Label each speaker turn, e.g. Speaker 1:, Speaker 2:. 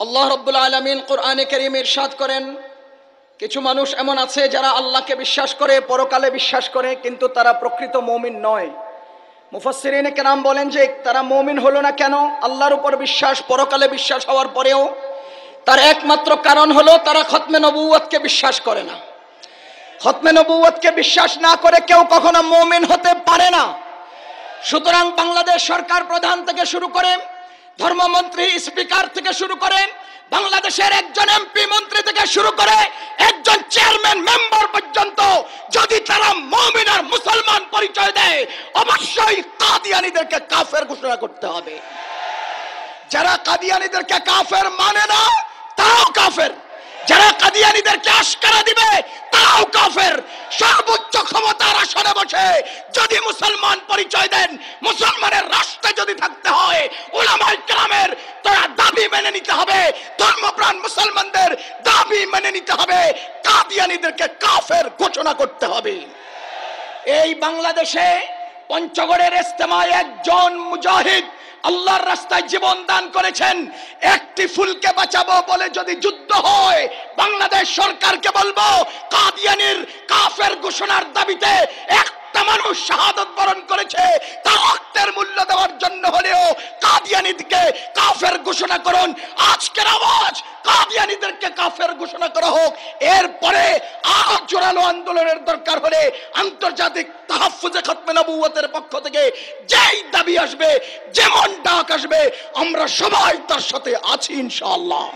Speaker 1: আল্লাহ রব্বুল আলমিন কোরআনে করিম ইরশাদ করেন, কিছু মানুষ এমন আছে যারা আল্লাহকে বিশ্বাস করে, পরকালে বিশ্বাস করে, কিন্তু তারা প্রকৃত মৌমিন নয়। মুফাসসিরিনে কেরাম বলেন যে তারা মৌমিন হলো না কেন? আল্লাহর উপর বিশ্বাস, পরকালে বিশ্বাস হওয়ার পরেও তার একমাত্র কারণ হলো তারা খতমে নবুয়তকে বিশ্বাস করে না। খতমে নবুয়তকে বিশ্বাস না করে কেউ কখনো মৌমিন হতে পারে না। সুতরাং বাংলাদেশ সরকার প্রধান থেকে শুরু করে ধর্মমন্ত্রী, স্পিকার থেকে শুরু করে বাংলাদেশের একজন এমপি মন্ত্রী থেকে শুরু করে একজন চেয়ারম্যান, মেম্বার পর্যন্ত যদি তারা মমিন আর মুসলমান পরিচয় দেয়, অবশ্যই কাদিয়ানিদেরকে কাফের ঘোষণা করতে হবে। যারা কাদিয়ানিদেরকে কাফের মানে না, তারাও কাফের। যারা কাদিয়ানিদেরকে আশকারা দিবে কাফের সর্বোচ্চ ক্ষমতার আসনে বসে যদি মুসলমান পরিচয় দেন, মুসলমানের রাষ্ট্রে যদি থাকতে হয় ওলামাই কেরামের তারা দাবি মেনে নিতে হবে, ধর্মপ্রাণ মুসলমানদের দাবি মেনে নিতে হবে, কাদিয়ানিদেরকে কাফের ঘোষণা করতে হবে। এই বাংলাদেশে পঞ্চগড়ের ইস্তেমায় একজন মুজাহিদ আল্লাহর রাস্তায় জীবন দান করেছেন, একটি ফুলকে বাঁচাবো বলে যদি যুদ্ধ হয়, বাংলাদেশ সরকারকে বলব, কাদিয়ানির কাফের ঘোষণার দাবিতে একটা মানুষ শাহাদত বরণ করেছে তার রক্তের মূল্য দেওয়ার জন্য হলেও কাদিয়ানিকে কাফের ঘোষণা করুন। আজকের আওয়াজ, কাদিয়ানিদেরকে কাফের ঘোষণা করা হোক। এরপরে আরও জোরালো আন্দোলনের দরকার হলে আন্তর্জাতিক তাহফুজে খতমে নবুয়তের পক্ষ থেকে যেই দাবি আসবে, যেমন ডাক আসবে, আমরা সবাই তার সাথে আছি ইনশাআল্লাহ।